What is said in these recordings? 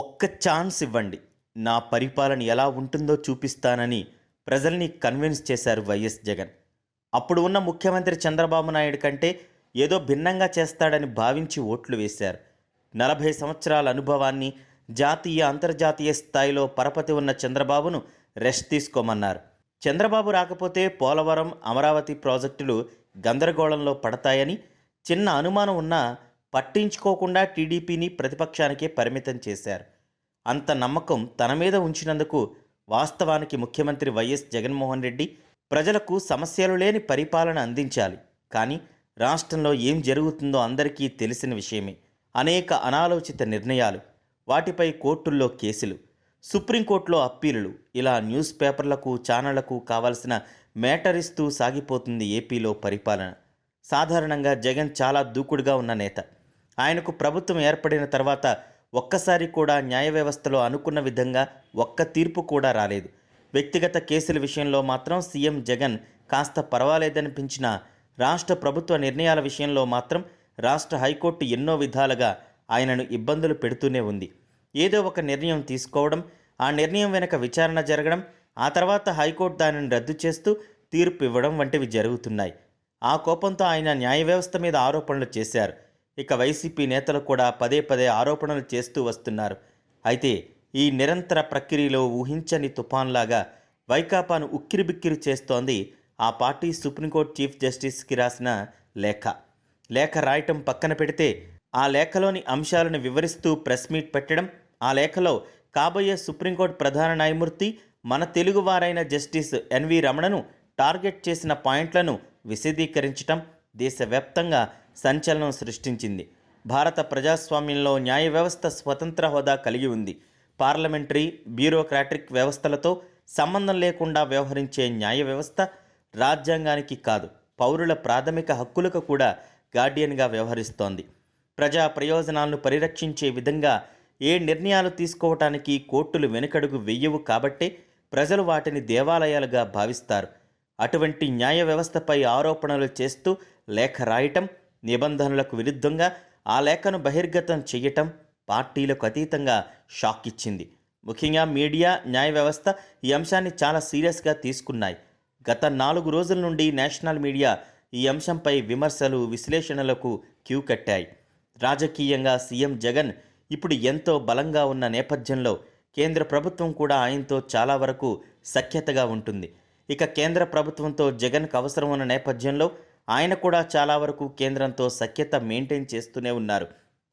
ఒక్క ఛాన్స్ ఇవ్వండి. నా పరిపాలన ఎలా ఉంటుందో చూపిస్తానని ప్రజల్ని కన్విన్స్ చేశారు వైఎస్ జగన్. అప్పుడు ఉన్న ముఖ్యమంత్రి చంద్రబాబు నాయుడు కంటే ఏదో భిన్నంగా చేస్తాడని భావించి ఓట్లు వేశారు. నలభై సంవత్సరాల అనుభవాన్ని జాతీయ అంతర్జాతీయ స్థాయిలో పరపతి ఉన్న చంద్రబాబును రెస్ట్ తీసుకోమన్నారు. చంద్రబాబు రాకపోతే పోలవరం అమరావతి ప్రాజెక్టులు గందరగోళంలో పడతాయని చిన్న అనుమానం ఉన్నా పట్టించుకోకుండా టీడీపీని ప్రతిపక్షానికే పరిమితం చేశారు. అంత నమ్మకం తన మీద ఉంచినందుకు వాస్తవానికి ముఖ్యమంత్రి వైఎస్ జగన్మోహన్ రెడ్డి ప్రజలకు సమస్యలు లేని పరిపాలన అందించాలి. కానీ రాష్ట్రంలో ఏం జరుగుతుందో అందరికీ తెలిసిన విషయమే. అనేక అనాలోచిత నిర్ణయాలు వాటిపై కోర్టుల్లో కేసులు సుప్రీంకోర్టులో అప్పీలులు ఇలా న్యూస్ పేపర్లకు ఛానళ్ళకు కావలసిన మేటర్ ఇస్తూ సాగిపోతుంది ఏపీలో పరిపాలన. సాధారణంగా జగన్ చాలా దూకుడుగా ఉన్న నేత. ఆయనకు ప్రభుత్వం ఏర్పడిన తర్వాత ఒక్కసారి కూడా న్యాయ వ్యవస్థలో అనుకున్న విధంగా ఒక్క తీర్పు కూడా రాలేదు. వ్యక్తిగత కేసుల విషయంలో మాత్రం సీఎం జగన్ కాస్త పర్వాలేదనిపించిన రాష్ట్ర ప్రభుత్వ నిర్ణయాల విషయంలో మాత్రం రాష్ట్ర హైకోర్టు ఎన్నో విధాలుగా ఆయనను ఇబ్బందులు పెడుతూనే ఉంది. ఏదో ఒక నిర్ణయం తీసుకోవడం ఆ నిర్ణయం వెనుక విచారణ జరగడం ఆ తర్వాత హైకోర్టు దానిని రద్దు చేస్తూ తీర్పు ఇవ్వడం వంటివి జరుగుతున్నాయి. ఆ కోపంతో ఆయన న్యాయ వ్యవస్థ మీద ఆరోపణలు చేశారు. ఇక వైసీపీ నేతలు కూడా పదే పదే ఆరోపణలు చేస్తూ వస్తున్నారు. అయితే ఈ నిరంతర ప్రక్రియలో ఊహించని తుఫాన్లాగా వైకాపాను ఉక్కిరిబిక్కిరి చేస్తోంది ఆ పార్టీ సుప్రీంకోర్టు చీఫ్ జస్టిస్కి రాసిన లేఖ. లేఖ రాయటం పక్కన పెడితే ఆ లేఖలోని అంశాలను వివరిస్తూ ప్రెస్ మీట్ పెట్టడం ఆ లేఖలో కాబోయే సుప్రీంకోర్టు ప్రధాన న్యాయమూర్తి మన తెలుగువారైన జస్టిస్ ఎన్వి రమణను టార్గెట్ చేసిన పాయింట్లను విశదీకరించటం దేశవ్యాప్తంగా సంచలనం సృష్టించింది. భారత ప్రజాస్వామ్యంలో న్యాయ వ్యవస్థ స్వతంత్ర హోదా కలిగి ఉంది. పార్లమెంటరీ బ్యూరోక్రాటిక్ వ్యవస్థలతో సంబంధం లేకుండా వ్యవహరించే న్యాయ వ్యవస్థ రాజ్యాంగానికి కాదు పౌరుల ప్రాథమిక హక్కులకు కూడా గార్డియన్గా వ్యవహరిస్తోంది. ప్రజా ప్రయోజనాలను పరిరక్షించే విధంగా ఏ నిర్ణయాలు తీసుకోవటానికి కోర్టులు వెనుకడుగు వెయ్యవు కాబట్టే ప్రజలు వాటిని దేవాలయాలుగా భావిస్తారు. అటువంటి న్యాయ వ్యవస్థపై ఆరోపణలు చేస్తూ లేఖ రాయటం నిబంధనలకు విరుద్ధంగా ఆ లేఖను బహిర్గతం చేయటం పార్టీలకు అతీతంగా షాక్ ఇచ్చింది ముఖ్యంగా మీడియా న్యాయ వ్యవస్థ ఈ అంశాన్ని చాలా సీరియస్గా తీసుకున్నాయి. గత నాలుగు రోజుల నుండి నేషనల్ మీడియా ఈ అంశంపై విమర్శలు విశ్లేషణలకు క్యూ కట్టాయి. రాజకీయంగా సీఎం జగన్ ఇప్పుడు ఎంతో బలంగా ఉన్న నేపథ్యంలో కేంద్ర ప్రభుత్వం కూడా ఆయనతో చాలా వరకు సఖ్యతగా ఉంటుంది. ఇక కేంద్ర ప్రభుత్వంతో జగన్కు అవసరం ఉన్న నేపథ్యంలో ఆయన కూడా చాలా వరకు కేంద్రంతో సఖ్యత మెయింటైన్ చేస్తూనే ఉన్నారు.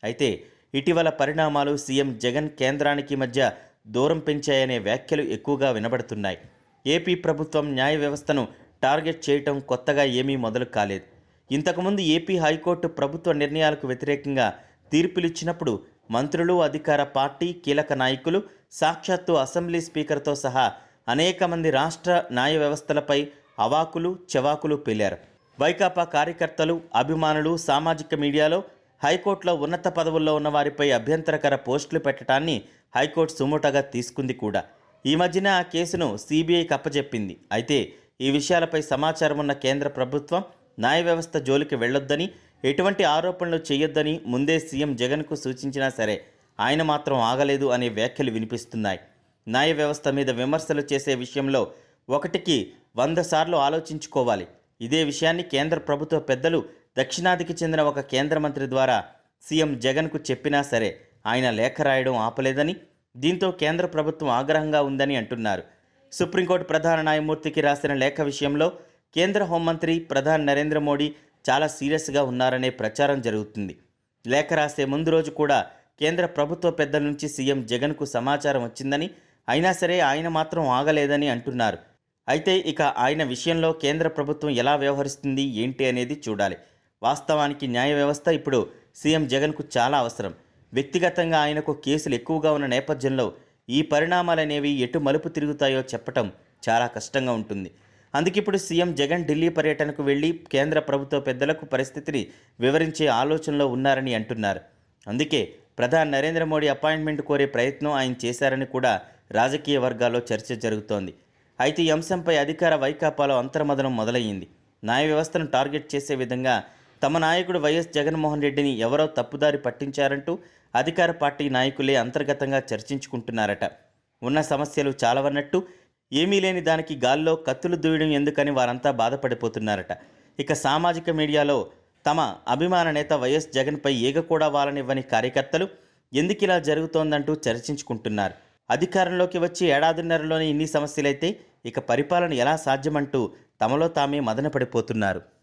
అయితే ఇటీవల పరిణామాలు సీఎం జగన్ కేంద్రానికి మధ్య దూరం పెంచాయనే వ్యాఖ్యలు ఎక్కువగా వినబడుతున్నాయి. ఏపీ ప్రభుత్వం న్యాయ వ్యవస్థను టార్గెట్ చేయటం కొత్తగా ఏమీ మొదలు కాలేదు. ఇంతకుముందు ఏపీ హైకోర్టు ప్రభుత్వ నిర్ణయాలకు వ్యతిరేకంగా తీర్పులిచ్చినప్పుడు మంత్రులు అధికార పార్టీ కీలక నాయకులు సాక్షాత్తు అసెంబ్లీ స్పీకర్తో సహా అనేక మంది రాష్ట్ర న్యాయ వ్యవస్థలపై అవాకులు చెవాకులు పేలారు. వైకాపా కార్యకర్తలు అభిమానులు సామాజిక మీడియాలో హైకోర్టులో ఉన్నత పదవుల్లో ఉన్న వారిపై అభ్యంతరకర పోస్టులు పెట్టడాన్ని హైకోర్టు సుమోటగా తీసుకుంది కూడా. ఈ మధ్యన ఆ కేసును సిబిఐకి అప్పజెప్పింది. అయితే ఈ విషయాలపై సమాచారం ఉన్న కేంద్ర ప్రభుత్వం న్యాయ వ్యవస్థ జోలికి వెళ్ళొద్దని ఎటువంటి ఆరోపణలు చేయొద్దని ముందే సీఎం జగన్కు సూచించినా సరే ఆయన మాత్రం ఆగలేదు అనే వ్యాఖ్యలు వినిపిస్తున్నాయి. న్యాయ వ్యవస్థ మీద విమర్శలు చేసే విషయంలో ఒకటికి వంద సార్లు ఆలోచించుకోవాలి. ఇదే విషయాన్ని కేంద్ర ప్రభుత్వ పెద్దలు దక్షిణాదికి చెందిన ఒక కేంద్ర మంత్రి ద్వారా సీఎం జగన్కు చెప్పినా సరే ఆయన లేఖ రాయడం ఆపలేదని దీంతో కేంద్ర ప్రభుత్వం ఆగ్రహంగా ఉందని అంటున్నారు. సుప్రీంకోర్టు ప్రధాన న్యాయమూర్తికి రాసిన లేఖ విషయంలో కేంద్ర హోంమంత్రి ప్రధాని నరేంద్ర మోడీ చాలా సీరియస్గా ఉన్నారనే ప్రచారం జరుగుతుంది. లేఖ రాసే ముందు రోజు కూడా కేంద్ర ప్రభుత్వ పెద్దల నుంచి సీఎం జగన్కు సమాచారం వచ్చిందని అయినా సరే ఆయన మాత్రం ఆగలేదని అంటున్నారు. అయితే ఇక ఆయన విషయంలో కేంద్ర ప్రభుత్వం ఎలా వ్యవహరిస్తుంది ఏంటి అనేది చూడాలి. వాస్తవానికి న్యాయ వ్యవస్థ ఇప్పుడు సీఎం జగన్కు చాలా అవసరం. వ్యక్తిగతంగా ఆయనకు కేసులు ఎక్కువగా ఉన్న నేపథ్యంలో ఈ పరిణామాలనేవి ఎటు మలుపు తిరుగుతాయో చెప్పటం చాలా కష్టంగా ఉంటుంది. అందుకే ఇప్పుడు సీఎం జగన్ ఢిల్లీ పర్యటనకు వెళ్ళి కేంద్ర ప్రభుత్వ పెద్దలకు పరిస్థితిని వివరించే ఆలోచనలో ఉన్నారని అంటున్నారు. అందుకే ప్రధాని నరేంద్ర మోడీ అపాయింట్మెంట్ కోరే ప్రయత్నం ఆయన చేశారని కూడా రాజకీయ వర్గాల్లో చర్చ జరుగుతోంది. అయితే ఈ అంశంపై అధికార వైకాపాలో అంతర్మదనం మొదలయ్యింది. న్యాయ వ్యవస్థను టార్గెట్ చేసే విధంగా తమ నాయకుడు వైఎస్ జగన్మోహన్ రెడ్డిని ఎవరో తప్పుదారి పట్టించారంటూ అధికార పార్టీ నాయకులే అంతర్గతంగా చర్చించుకుంటున్నారట. ఉన్న సమస్యలు చాలవన్నట్టు ఏమీ లేని దానికి గాల్లో కత్తులు దూయడం ఎందుకని వారంతా బాధపడిపోతున్నారట. ఇక సామాజిక మీడియాలో తమ అభిమాన నేత వైఎస్ జగన్పై ఈగ కూడా వాలనివ్వని కార్యకర్తలు ఎందుకిలా జరుగుతోందంటూ చర్చించుకుంటున్నారు. అధికారంలోకి వచ్చి ఏడాదిన్నరలోనే ఇన్ని సమస్యలైతే ఇక పరిపాలన ఎలా సాధ్యమంటూ తమలో తామే మదనపడిపోతున్నారు.